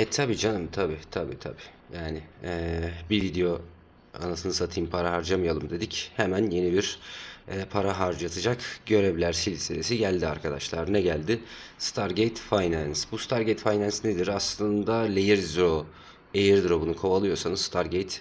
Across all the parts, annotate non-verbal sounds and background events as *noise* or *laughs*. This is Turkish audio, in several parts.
E tabi canım tabi tabi tabi. Yani eee, bir video anasını satayım para harcamayalım dedik. Hemen yeni bir eee, para harcatacak görevler silsilesi geldi arkadaşlar. Ne geldi? Stargate Finance. Bu Stargate Finance nedir? Aslında Layer Zero airdrop'unu kovalıyorsanız Stargate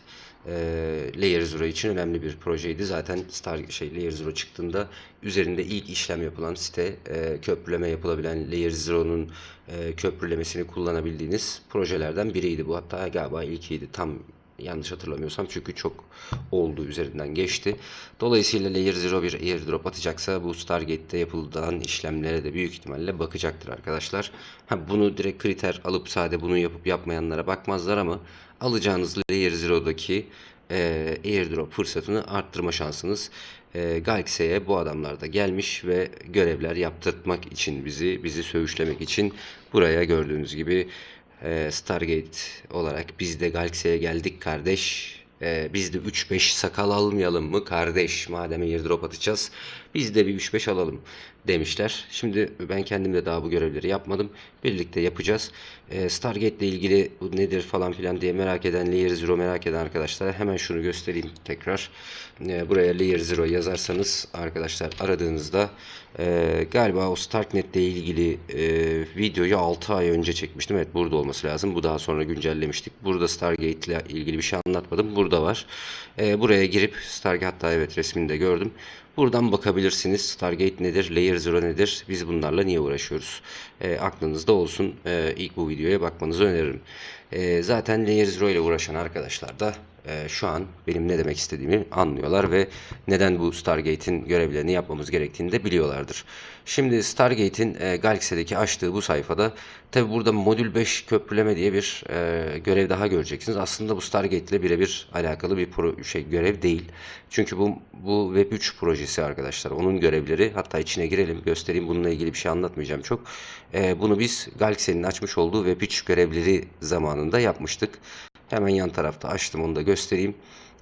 eee Layer Zero için önemli bir projeydi. Zaten Star şey Layer Zero çıktığında üzerinde ilk işlem yapılan site eee, köprüleme yapılabilen Layer Zero'nun eee, köprülemesini kullanabildiğiniz projelerden biriydi bu. Hatta galiba ilkiydi. Tam yanlış hatırlamıyorsam çünkü çok oldu üzerinden geçti. Dolayısıyla Layer Zero bir airdrop atacaksa bu Stargate'de yapılan işlemlere de büyük ihtimalle bakacaktır arkadaşlar. Ha, bunu direkt kriter alıp sade bunu yapıp yapmayanlara bakmazlar ama alacağınız Layer Zero'daki e, airdrop fırsatını arttırma şansınız e, Galaxy'ye bu adamlar da gelmiş ve görevler yaptırtmak için bizi bizi söğüşlemek için buraya gördüğünüz gibi e, Stargate olarak biz de Galaxy'ye geldik kardeş. E, biz de 3-5 sakal almayalım mı kardeş? Madem airdrop atacağız biz de bir 3-5 alalım demişler. Şimdi ben kendim de daha bu görevleri yapmadım. Birlikte yapacağız. E, Stargate ile ilgili bu nedir falan filan diye merak eden, Layer Zero merak eden arkadaşlara hemen şunu göstereyim tekrar. E, buraya Layer Zero yazarsanız arkadaşlar aradığınızda e, galiba o Starknet ile ilgili e, videoyu 6 ay önce çekmiştim. Evet burada olması lazım. Bu daha sonra güncellemiştik. Burada Stargate ile ilgili bir şey anlatmadım. Burada var. E, buraya girip Stargate hatta evet resmini de gördüm. Buradan bakabilirsiniz. Stargate nedir? Layer Zero nedir? Biz bunlarla niye uğraşıyoruz? E, aklınızda olsun. E, ilk bu videoya bakmanızı öneririm. E, zaten Layer Zero ile uğraşan arkadaşlar da e, şu an benim ne demek istediğimi anlıyorlar ve neden bu Stargate'in görevlerini yapmamız gerektiğini de biliyorlardır. Şimdi Stargate'in e, Galaxy'deki açtığı bu sayfada tabi burada modül 5 köprüleme diye bir e, görev daha göreceksiniz. Aslında bu Stargate ile birebir alakalı bir pro, şey görev değil. Çünkü bu bu Web 3 projesi arkadaşlar. Onun görevleri hatta içine girelim göstereyim bununla ilgili bir şey anlatmayacağım çok. E, bunu biz Galaxy'nin açmış olduğu Web 3 görevleri zamanında yapmıştık. Hemen yan tarafta açtım onu da göstereyim.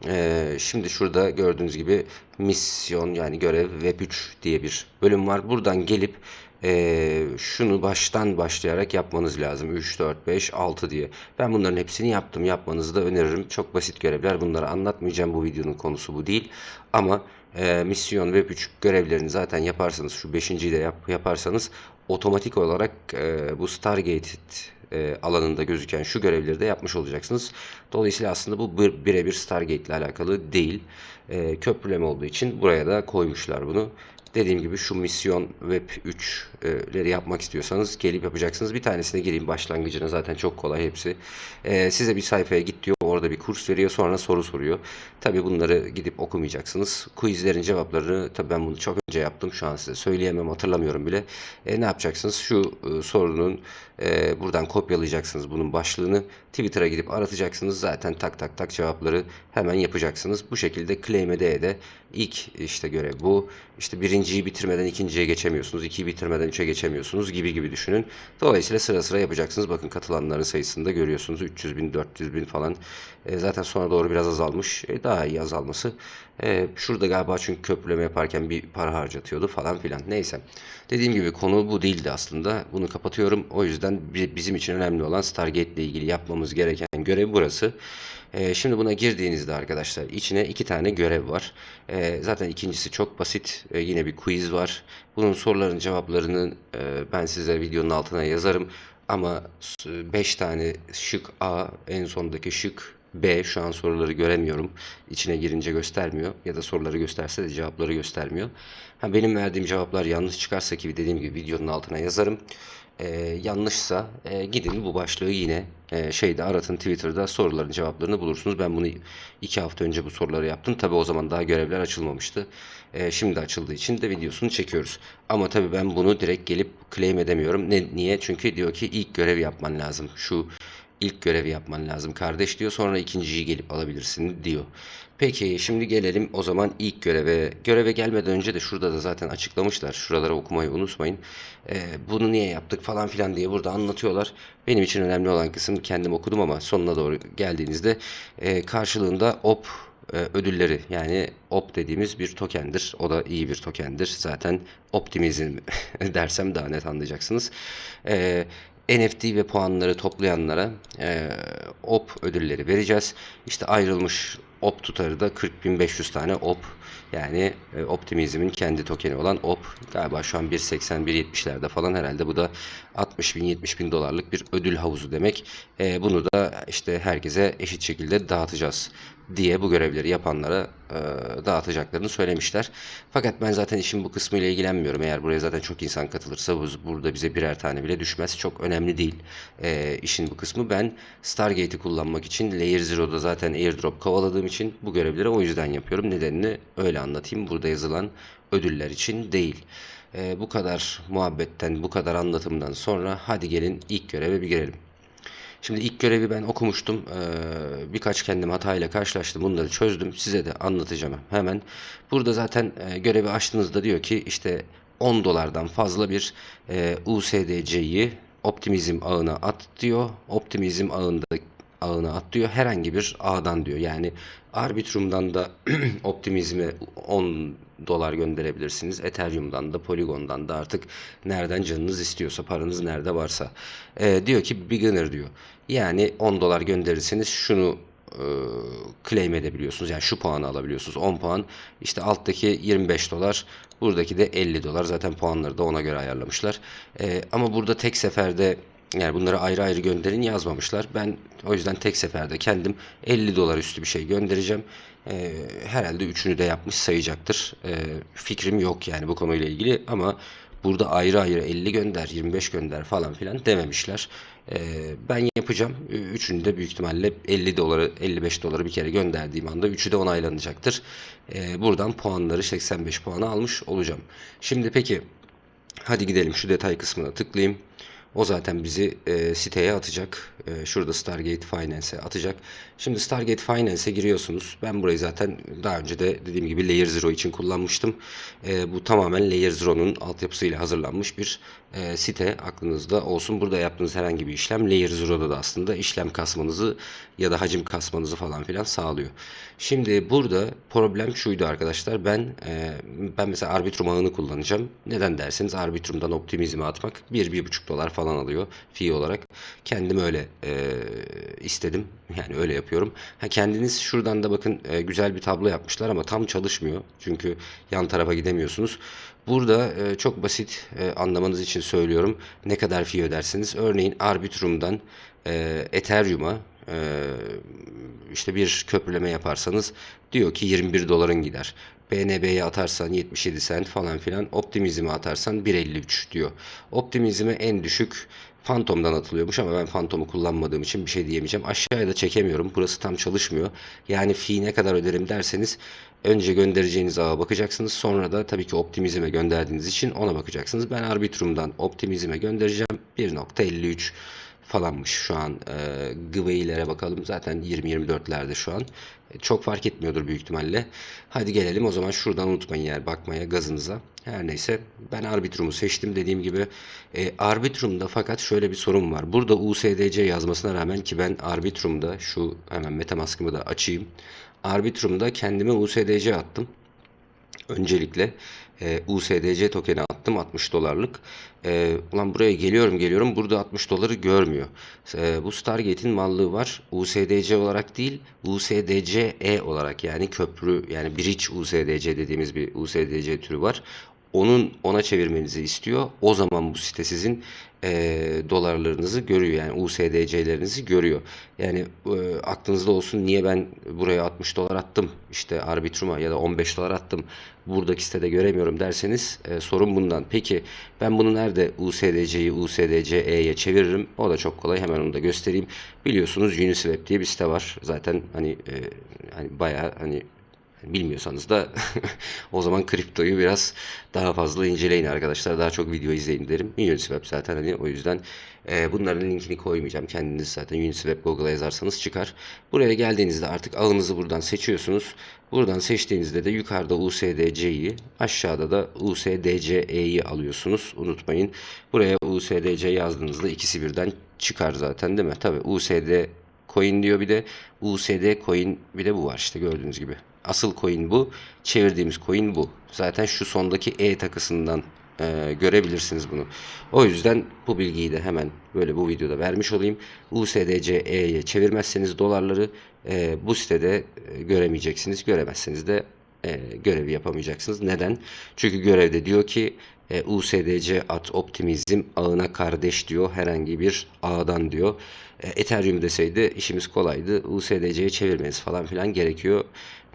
Ee, şimdi şurada gördüğünüz gibi misyon yani görev web 3 diye bir bölüm var. Buradan gelip ee, şunu baştan başlayarak yapmanız lazım. 3, 4, 5, 6 diye. Ben bunların hepsini yaptım. Yapmanızı da öneririm. Çok basit görevler. Bunları anlatmayacağım. Bu videonun konusu bu değil. Ama e, misyon web 3 görevlerini zaten yaparsanız şu 5.yi de yap, yaparsanız otomatik olarak e, bu Stargate e, alanında gözüken şu görevleri de yapmış olacaksınız. Dolayısıyla aslında bu bir- birebir Stargate ile alakalı değil. E, köprüleme olduğu için buraya da koymuşlar bunu. Dediğim gibi şu misyon web 3'leri yapmak istiyorsanız gelip yapacaksınız. Bir tanesine gireyim başlangıcına zaten çok kolay hepsi. E, size bir sayfaya git diyor. Orada bir kurs veriyor sonra soru soruyor. Tabi bunları gidip okumayacaksınız. Quizlerin cevaplarını tabi ben bunu çok önce yaptım. Şu an size söyleyemem hatırlamıyorum bile. E, ne yapacaksınız? Şu e, sorunun e, buradan kopyalayacaksınız bunun başlığını. Twitter'a gidip aratacaksınız. Zaten tak tak tak cevapları hemen yapacaksınız. Bu şekilde claim'e de ilk işte görev bu. İşte birinciyi bitirmeden ikinciye geçemiyorsunuz. ikiyi bitirmeden üçe geçemiyorsunuz gibi gibi düşünün. Dolayısıyla sıra sıra yapacaksınız. Bakın katılanların sayısını da görüyorsunuz. 300 bin, 400 bin falan. E, zaten sonra doğru biraz azalmış. E, daha iyi azalması. E, şurada galiba çünkü köprüleme yaparken bir para harcatıyordu falan filan. Neyse. Dediğim gibi konu bu değildi aslında. Bunu kapatıyorum. O yüzden bi- bizim için önemli olan Stargate ile ilgili yapmamız gereken görev burası. E, şimdi buna girdiğinizde arkadaşlar içine iki tane görev var. E, zaten ikincisi çok basit. E, yine bir quiz var. Bunun soruların cevaplarını e, ben size videonun altına yazarım. Ama 5 tane şık A, en sondaki şık B. Şu an soruları göremiyorum. İçine girince göstermiyor. Ya da soruları gösterse de cevapları göstermiyor. Ha, benim verdiğim cevaplar yanlış çıkarsa ki dediğim gibi videonun altına yazarım. Ee, yanlışsa e, gidin bu başlığı yine e, şeyde aratın Twitter'da soruların cevaplarını bulursunuz. Ben bunu iki hafta önce bu soruları yaptım. Tabi o zaman daha görevler açılmamıştı. E, şimdi açıldığı için de videosunu çekiyoruz. Ama tabi ben bunu direkt gelip claim edemiyorum. Ne, niye? Çünkü diyor ki ilk görev yapman lazım. Şu ilk görevi yapman lazım kardeş diyor. Sonra ikinciyi gelip alabilirsin diyor. Peki şimdi gelelim o zaman ilk göreve. Göreve gelmeden önce de şurada da zaten açıklamışlar. Şuraları okumayı unutmayın. Ee, bunu niye yaptık falan filan diye burada anlatıyorlar. Benim için önemli olan kısım kendim okudum ama sonuna doğru geldiğinizde e, karşılığında op e, ödülleri yani op dediğimiz bir tokendir. O da iyi bir tokendir. Zaten optimizm *laughs* dersem daha net anlayacaksınız. E, NFT ve puanları toplayanlara e, OP ödülleri vereceğiz. İşte ayrılmış OP tutarı da 40.500 tane OP. Yani e, Optimizm'in kendi tokeni olan OP. Galiba şu an 1.80-1.70'lerde falan herhalde bu da 60 bin 70 bin dolarlık bir ödül havuzu demek. E, bunu da işte herkese eşit şekilde dağıtacağız diye bu görevleri yapanlara e, dağıtacaklarını söylemişler. Fakat ben zaten işin bu kısmıyla ilgilenmiyorum. Eğer buraya zaten çok insan katılırsa bu, burada bize birer tane bile düşmez. Çok önemli değil e, işin bu kısmı. Ben Stargate'i kullanmak için Layer Zero'da zaten airdrop kovaladığım için bu görevleri o yüzden yapıyorum. Nedenini öyle anlatayım. Burada yazılan ödüller için değil. E, bu kadar muhabbetten, bu kadar anlatımdan sonra hadi gelin ilk göreve bir girelim. Şimdi ilk görevi ben okumuştum. Ee, birkaç kendim hatayla karşılaştım. Bunları çözdüm. Size de anlatacağım hemen. Burada zaten e, görevi açtığınızda diyor ki işte 10 dolardan fazla bir e, USDC'yi optimizm ağına at diyor. Optimizm ağında ağına at diyor. Herhangi bir ağdan diyor. Yani Arbitrum'dan da *clears throat* Optimizm'e 10 dolar gönderebilirsiniz. Ethereum'dan da Polygon'dan da artık nereden canınız istiyorsa, paranız nerede varsa. Ee, diyor ki beginner diyor. Yani 10 dolar gönderirseniz şunu e, claim edebiliyorsunuz. Yani şu puanı alabiliyorsunuz. 10 puan. İşte alttaki 25 dolar. Buradaki de 50 dolar. Zaten puanları da ona göre ayarlamışlar. Ee, ama burada tek seferde yani bunları ayrı ayrı gönderin yazmamışlar. Ben o yüzden tek seferde kendim 50 dolar üstü bir şey göndereceğim. Ee, herhalde üçünü de yapmış sayacaktır. Ee, fikrim yok yani bu konuyla ilgili ama burada ayrı ayrı 50 gönder, 25 gönder falan filan dememişler. Ee, ben yapacağım. Üçünü de büyük ihtimalle 50 doları, 55 doları bir kere gönderdiğim anda üçü de onaylanacaktır. Ee, buradan puanları 85 puanı almış olacağım. Şimdi peki hadi gidelim şu detay kısmına tıklayayım. O zaten bizi e, siteye atacak. E, şurada Stargate Finance'e atacak. Şimdi Stargate Finance'e giriyorsunuz. Ben burayı zaten daha önce de dediğim gibi Layer Zero için kullanmıştım. E, bu tamamen Layer Zero'nun altyapısıyla hazırlanmış bir e, site. Aklınızda olsun. Burada yaptığınız herhangi bir işlem Layer Zero'da da aslında işlem kasmanızı ya da hacim kasmanızı falan filan sağlıyor. Şimdi burada problem şuydu arkadaşlar. Ben e, ben mesela Arbitrum ağını kullanacağım. Neden derseniz Arbitrum'dan optimizme atmak 1-1,5 dolar falan alıyor fee olarak. Kendim öyle e, istedim. *laughs* Yani öyle yapıyorum. Ha kendiniz şuradan da bakın e, güzel bir tablo yapmışlar ama tam çalışmıyor. Çünkü yan tarafa gidemiyorsunuz. Burada e, çok basit e, anlamanız için söylüyorum. Ne kadar fee ödersiniz? Örneğin Arbitrum'dan e, Ethereum'a e, işte bir köprüleme yaparsanız diyor ki 21 doların gider. BNB'ye atarsan 77 sent falan filan. Optimizm'e atarsan 1.53 diyor. Optimizm'e en düşük Phantom'dan atılıyormuş ama ben Phantom'u kullanmadığım için bir şey diyemeyeceğim. Aşağıya da çekemiyorum. Burası tam çalışmıyor. Yani fee ne kadar öderim derseniz önce göndereceğiniz ağa bakacaksınız. Sonra da tabii ki Optimizm'e gönderdiğiniz için ona bakacaksınız. Ben Arbitrum'dan Optimizm'e göndereceğim. 1.53 falanmış şu an. E, Gıveylere bakalım. Zaten 20-24'lerde şu an. E, çok fark etmiyordur büyük ihtimalle. Hadi gelelim o zaman şuradan unutmayın yer bakmaya gazınıza. Her neyse ben Arbitrum'u seçtim dediğim gibi. E, Arbitrum'da fakat şöyle bir sorun var. Burada USDC yazmasına rağmen ki ben Arbitrum'da şu hemen Metamask'ımı da açayım. Arbitrum'da kendime USDC attım. Öncelikle e, USDC tokeni attım 60 dolarlık. E, ulan buraya geliyorum geliyorum burada 60 doları görmüyor. E, bu Stargate'in mallığı var. USDC olarak değil USDCE olarak yani köprü yani bridge USDC dediğimiz bir USDC türü var onun ona çevirmenizi istiyor. O zaman bu site sizin e, dolarlarınızı görüyor. Yani USDC'lerinizi görüyor. Yani e, aklınızda olsun niye ben buraya 60 dolar attım işte Arbitrum'a ya da 15 dolar attım buradaki sitede göremiyorum derseniz e, sorun bundan. Peki ben bunu nerede USDC'yi USDCE'ye çeviririm? O da çok kolay. Hemen onu da göstereyim. Biliyorsunuz Uniswap diye bir site var. Zaten hani e, hani bayağı hani Bilmiyorsanız da *laughs* o zaman kriptoyu biraz daha fazla inceleyin arkadaşlar. Daha çok video izleyin derim. Uniswap zaten hani o yüzden e, bunların linkini koymayacağım. Kendiniz zaten Uniswap Google'a yazarsanız çıkar. Buraya geldiğinizde artık ağınızı buradan seçiyorsunuz. Buradan seçtiğinizde de yukarıda USDC'yi aşağıda da USDCE'yi alıyorsunuz. Unutmayın. Buraya USDC yazdığınızda ikisi birden çıkar zaten değil mi? Tabi USD coin diyor bir de USD coin bir de bu var işte gördüğünüz gibi. Asıl coin bu. Çevirdiğimiz coin bu. Zaten şu sondaki E takısından e, görebilirsiniz bunu. O yüzden bu bilgiyi de hemen böyle bu videoda vermiş olayım. USDCE'ye çevirmezseniz dolarları e, bu sitede e, göremeyeceksiniz. Göremezseniz de e, görevi yapamayacaksınız. Neden? Çünkü görevde diyor ki e, USDC at optimizm ağına kardeş diyor. Herhangi bir ağdan diyor. E, Ethereum deseydi işimiz kolaydı. USDC'ye çevirmeniz falan filan gerekiyor.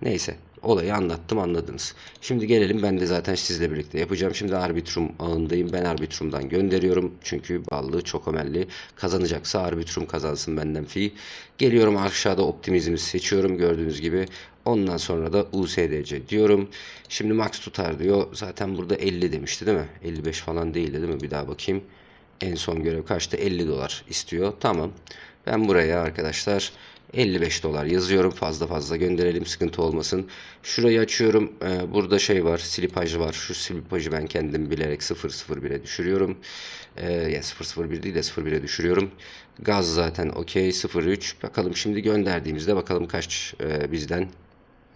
Neyse olayı anlattım anladınız. Şimdi gelelim ben de zaten sizle birlikte yapacağım. Şimdi Arbitrum ağındayım. Ben Arbitrum'dan gönderiyorum. Çünkü ballı çok ömelli. Kazanacaksa Arbitrum kazansın benden fi. Geliyorum aşağıda optimizmi seçiyorum gördüğünüz gibi. Ondan sonra da USDC diyorum. Şimdi max tutar diyor. Zaten burada 50 demişti değil mi? 55 falan değildi değil mi? Bir daha bakayım. En son görev kaçtı? 50 dolar istiyor. Tamam. Ben buraya arkadaşlar 55 dolar yazıyorum. Fazla fazla gönderelim sıkıntı olmasın. Şurayı açıyorum. Ee, burada şey var. Silipaj var. Şu silipajı ben kendim bilerek 001'e düşürüyorum. Ee, ya 001 değil de 01'e düşürüyorum. Gaz zaten okey 03. Bakalım şimdi gönderdiğimizde bakalım kaç e, bizden.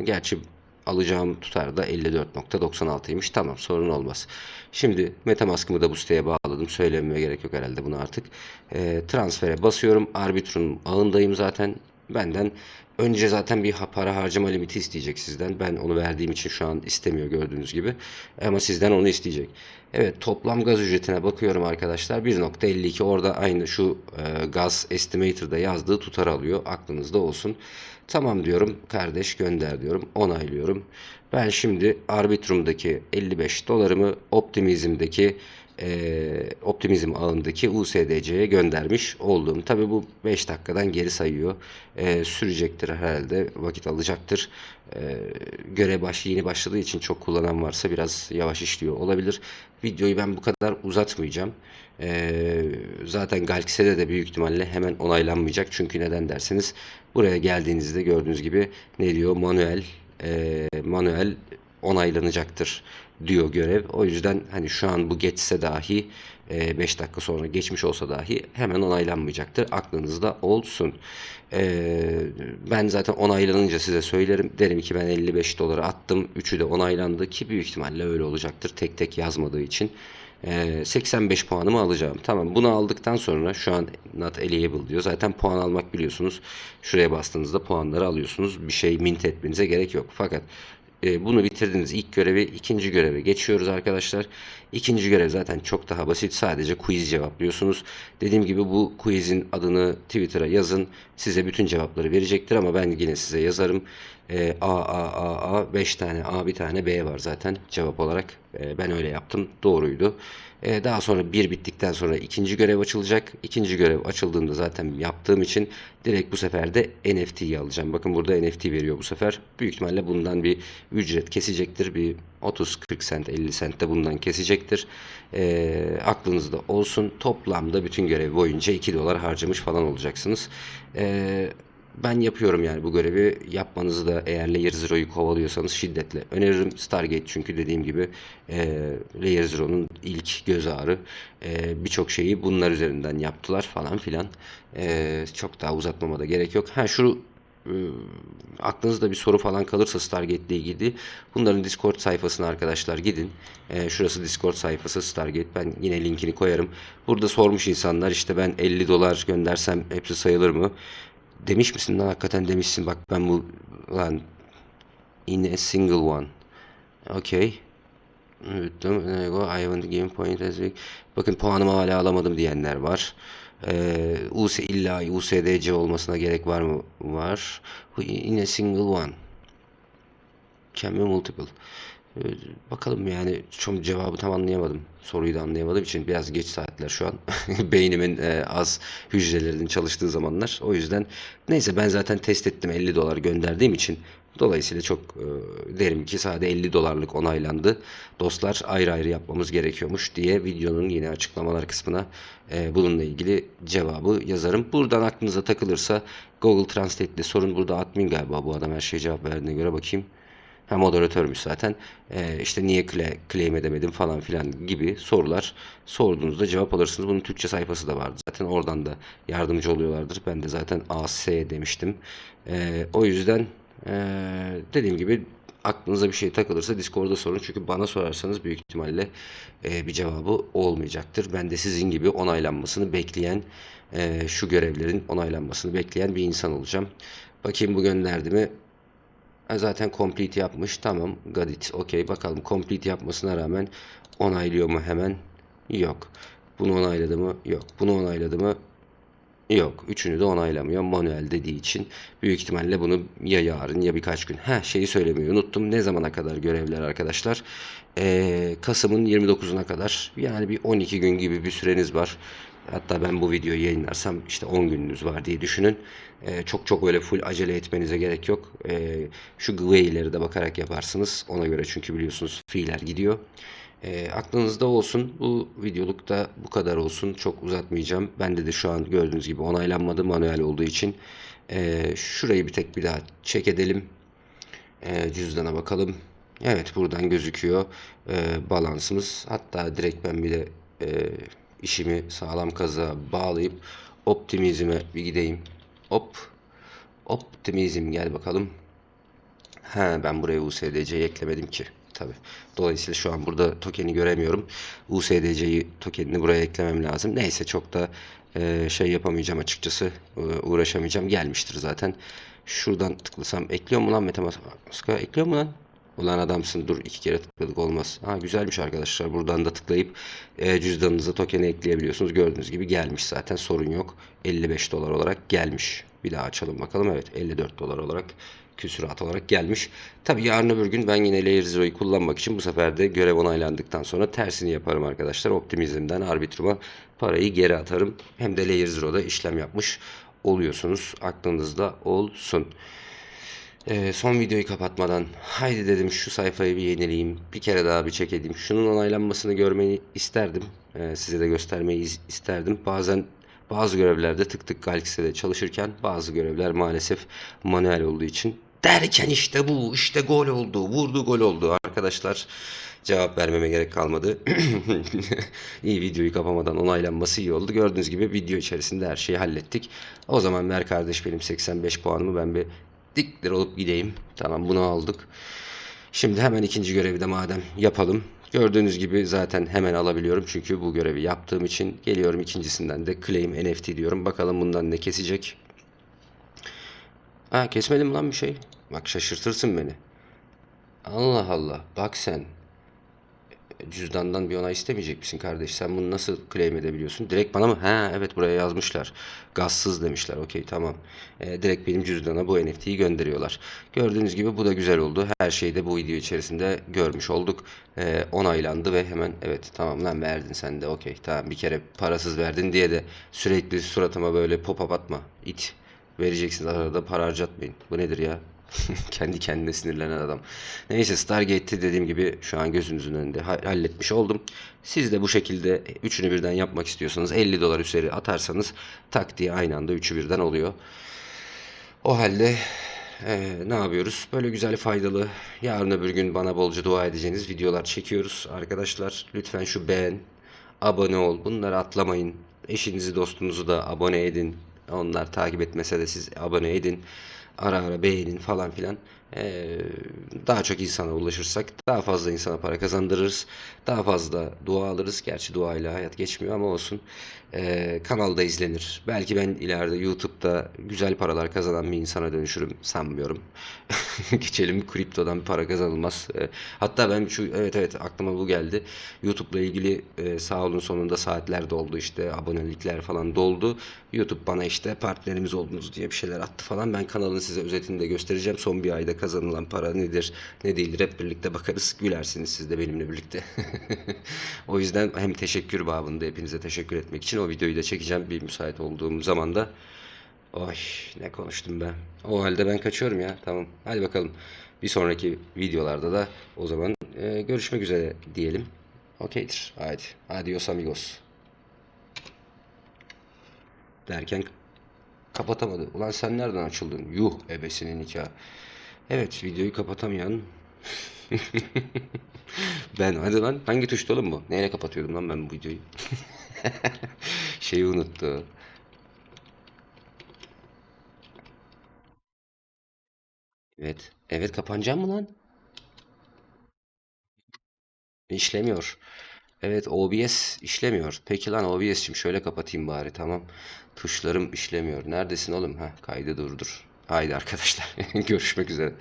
Gerçi alacağım tutar da 54.96'ymış. Tamam sorun olmaz. Şimdi Metamask'ımı da bu siteye bağladım. Söylememe gerek yok herhalde bunu artık. E, transfere basıyorum. Arbitrum ağındayım zaten. Benden önce zaten bir para harcama limiti isteyecek sizden. Ben onu verdiğim için şu an istemiyor gördüğünüz gibi. Ama sizden onu isteyecek. Evet toplam gaz ücretine bakıyorum arkadaşlar. 1.52 orada aynı şu e, gaz estimator'da yazdığı tutar alıyor. Aklınızda olsun. Tamam diyorum kardeş gönder diyorum. Onaylıyorum. Ben şimdi Arbitrum'daki 55 dolarımı Optimizm'deki e, Optimizm ağındaki USDC'ye göndermiş oldum. Tabi bu 5 dakikadan geri sayıyor. E, sürecektir herhalde. Vakit alacaktır. E, görev baş, yeni başladığı için çok kullanan varsa biraz yavaş işliyor olabilir. Videoyu ben bu kadar uzatmayacağım. E, zaten Galx'e de büyük ihtimalle hemen onaylanmayacak. Çünkü neden derseniz buraya geldiğinizde gördüğünüz gibi ne diyor? Manuel e, manuel onaylanacaktır diyor görev. O yüzden hani şu an bu geçse dahi 5 dakika sonra geçmiş olsa dahi hemen onaylanmayacaktır. Aklınızda olsun. E, ben zaten onaylanınca size söylerim. Derim ki ben 55 doları attım. Üçü de onaylandı ki büyük ihtimalle öyle olacaktır. Tek tek yazmadığı için. E, 85 puanımı alacağım. Tamam bunu aldıktan sonra şu an not eligible diyor. Zaten puan almak biliyorsunuz. Şuraya bastığınızda puanları alıyorsunuz. Bir şey mint etmenize gerek yok. Fakat e, bunu bitirdiniz. İlk görevi, ikinci göreve geçiyoruz arkadaşlar. İkinci görev zaten çok daha basit. Sadece quiz cevaplıyorsunuz. Dediğim gibi bu quizin adını Twitter'a yazın. Size bütün cevapları verecektir ama ben yine size yazarım. E, A, A, A, A, 5 tane A, bir tane B var zaten cevap olarak. E, ben öyle yaptım. Doğruydu. E, daha sonra bir bittikten sonra ikinci görev açılacak. İkinci görev açıldığında zaten yaptığım için direkt bu sefer de NFT'yi alacağım. Bakın burada NFT veriyor bu sefer. Büyük ihtimalle bundan bir ücret kesecektir. Bir 30-40 sent 50 sent de bundan kesecektir. E, aklınızda olsun. Toplamda bütün görev boyunca 2 dolar harcamış falan olacaksınız. E, ben yapıyorum yani bu görevi yapmanızı da eğer Layer Zero'yu kovalıyorsanız şiddetle öneririm. Stargate çünkü dediğim gibi e, Layer Zero'nun ilk göz ağrı. E, Birçok şeyi bunlar üzerinden yaptılar falan filan. E, çok daha uzatmama da gerek yok. Ha şu e, aklınızda bir soru falan kalırsa Stargate ile ilgili bunların Discord sayfasına arkadaşlar gidin. E, şurası Discord sayfası Stargate. Ben yine linkini koyarım. Burada sormuş insanlar işte ben 50 dolar göndersem hepsi sayılır mı? Demiş misin lan hakikaten demişsin bak ben bu lan in a single one. Okay. I to game point as big. Bakın puanımı hala alamadım diyenler var. Ee, US illa USDC olmasına gerek var mı? Var. In a single one. Can be multiple. Ee, bakalım yani çok cevabı tam anlayamadım. Soruyu da anlayamadığım için biraz geç saatler şu an. *laughs* Beynimin e, az hücrelerinin çalıştığı zamanlar. O yüzden neyse ben zaten test ettim 50 dolar gönderdiğim için. Dolayısıyla çok e, derim ki sadece 50 dolarlık onaylandı. Dostlar ayrı ayrı yapmamız gerekiyormuş diye videonun yine açıklamalar kısmına e, bununla ilgili cevabı yazarım. Buradan aklınıza takılırsa Google Translate ile sorun. Burada admin galiba bu adam her şeye cevap verdiğine göre bakayım. Ha moderatörmüş zaten. Ee, işte niye cla- claim edemedim falan filan gibi sorular sorduğunuzda cevap alırsınız. Bunun Türkçe sayfası da vardı. Zaten oradan da yardımcı oluyorlardır. Ben de zaten AS demiştim. Ee, o yüzden ee, dediğim gibi Aklınıza bir şey takılırsa Discord'da sorun. Çünkü bana sorarsanız büyük ihtimalle e, bir cevabı olmayacaktır. Ben de sizin gibi onaylanmasını bekleyen, e, şu görevlerin onaylanmasını bekleyen bir insan olacağım. Bakayım bu gönderdi mi? Ha, zaten complete yapmış. Tamam. Got it. Okey. Bakalım complete yapmasına rağmen onaylıyor mu hemen? Yok. Bunu onayladı mı? Yok. Bunu onayladı mı? Yok. Üçünü de onaylamıyor. Manuel dediği için. Büyük ihtimalle bunu ya yarın ya birkaç gün. Ha şeyi söylemeyi unuttum. Ne zamana kadar görevler arkadaşlar? Ee, Kasım'ın 29'una kadar. Yani bir 12 gün gibi bir süreniz var. Hatta ben bu videoyu yayınlarsam işte 10 gününüz var diye düşünün. Ee, çok çok öyle full acele etmenize gerek yok. Ee, şu GUI'leri de bakarak yaparsınız. Ona göre çünkü biliyorsunuz fiiller gidiyor. E, aklınızda olsun. Bu videoluk da bu kadar olsun. Çok uzatmayacağım. Bende de şu an gördüğünüz gibi onaylanmadı manuel olduğu için. E, şurayı bir tek bir daha çek edelim. E, cüzdana bakalım. Evet buradan gözüküyor e, balansımız. Hatta direkt ben bir de e, işimi sağlam kazığa bağlayıp optimizme bir gideyim. Hop. Optimizm gel bakalım. He ben buraya USDC'yi eklemedim ki. Tabi. Dolayısıyla şu an burada tokeni göremiyorum. USDC'yi tokenini buraya eklemem lazım. Neyse çok da e, şey yapamayacağım açıkçası. E, uğraşamayacağım. Gelmiştir zaten. Şuradan tıklasam ekliyor mu lan Metamask'a? Ekliyor mu lan? Ulan adamsın dur iki kere tıkladık olmaz. Ha güzelmiş arkadaşlar. Buradan da tıklayıp e, cüzdanınıza tokeni ekleyebiliyorsunuz. Gördüğünüz gibi gelmiş zaten sorun yok. 55 dolar olarak gelmiş. Bir daha açalım bakalım. Evet 54 dolar olarak küsurat olarak gelmiş. Tabi yarın öbür gün ben yine Layer Zero'yu kullanmak için bu sefer de görev onaylandıktan sonra tersini yaparım arkadaşlar. Optimizmden Arbitrum'a parayı geri atarım. Hem de Layer Zero'da işlem yapmış oluyorsunuz. Aklınızda olsun. Ee, son videoyu kapatmadan haydi dedim şu sayfayı bir yenileyim. Bir kere daha bir çek edeyim. Şunun onaylanmasını görmeyi isterdim. Ee, size de göstermeyi is- isterdim. Bazen bazı görevlerde tık tık Galaxy'de çalışırken bazı görevler maalesef manuel olduğu için derken işte bu işte gol oldu vurdu gol oldu arkadaşlar cevap vermeme gerek kalmadı *laughs* iyi videoyu kapamadan onaylanması iyi oldu gördüğünüz gibi video içerisinde her şeyi hallettik o zaman ver kardeş benim 85 puanımı ben bir diktir olup gideyim tamam bunu aldık şimdi hemen ikinci görevi de madem yapalım Gördüğünüz gibi zaten hemen alabiliyorum çünkü bu görevi yaptığım için geliyorum ikincisinden de claim NFT diyorum. Bakalım bundan ne kesecek. Ha kesmedim lan bir şey. Bak şaşırtırsın beni. Allah Allah. Bak sen. Cüzdandan bir onay istemeyecek misin kardeş? Sen bunu nasıl claim edebiliyorsun? Direkt bana mı? Ha evet buraya yazmışlar. Gazsız demişler. Okey tamam. Ee, direkt benim cüzdana bu NFT'yi gönderiyorlar. Gördüğünüz gibi bu da güzel oldu. Her şeyi de bu video içerisinde görmüş olduk. Ee, onaylandı ve hemen evet tamam lan verdin sen de. Okey tamam bir kere parasız verdin diye de sürekli suratıma böyle pop-up atma. İt. Vereceksiniz arada para harcatmayın. Bu nedir ya? *laughs* Kendi kendine sinirlenen adam. Neyse Stargate'i dediğim gibi şu an gözünüzün önünde ha- halletmiş oldum. Siz de bu şekilde üçünü birden yapmak istiyorsanız 50 dolar üzeri atarsanız tak diye aynı anda üçü birden oluyor. O halde eee, ne yapıyoruz? Böyle güzel faydalı yarın öbür gün bana bolca dua edeceğiniz videolar çekiyoruz. Arkadaşlar lütfen şu beğen, abone ol bunları atlamayın. Eşinizi dostunuzu da abone edin. Onlar takip etmese de siz abone edin. Ara ara beğenin falan filan. Ee, daha çok insana ulaşırsak daha fazla insana para kazandırırız. Daha fazla dua alırız. Gerçi duayla hayat geçmiyor ama olsun. Ee, kanalda izlenir. Belki ben ileride YouTube'da güzel paralar kazanan bir insana dönüşürüm. Sanmıyorum. *laughs* Geçelim kriptodan para kazanılmaz. Ee, hatta ben şu evet evet aklıma bu geldi. YouTube'la ilgili e, sağ olun sonunda saatler doldu işte abonelikler falan doldu. YouTube bana işte partnerimiz oldunuz diye bir şeyler attı falan. Ben kanalın size özetini de göstereceğim. Son bir ayda kazanılan para nedir ne değildir hep birlikte bakarız. Gülersiniz siz de benimle birlikte. *laughs* o yüzden hem teşekkür babında hepinize teşekkür etmek için o videoyu da çekeceğim bir müsait olduğum zaman da. Oy ne konuştum ben. O halde ben kaçıyorum ya. Tamam. Hadi bakalım. Bir sonraki videolarda da o zaman e, görüşmek üzere diyelim. Okeydir. Hadi. Adios amigos. Derken kapatamadı. Ulan sen nereden açıldın? Yuh ebesinin nikahı. Evet videoyu kapatamayan *laughs* ben hadi lan hangi tuşta oğlum bu? Neyle kapatıyordum lan ben bu videoyu? *laughs* Şeyi unuttu. Evet. Evet kapanacak mı lan? işlemiyor. Evet OBS işlemiyor. Peki lan OBS'cim şöyle kapatayım bari tamam. Tuşlarım işlemiyor. Neredesin oğlum? Heh, kaydı durdur. Haydi arkadaşlar. *laughs* Görüşmek üzere.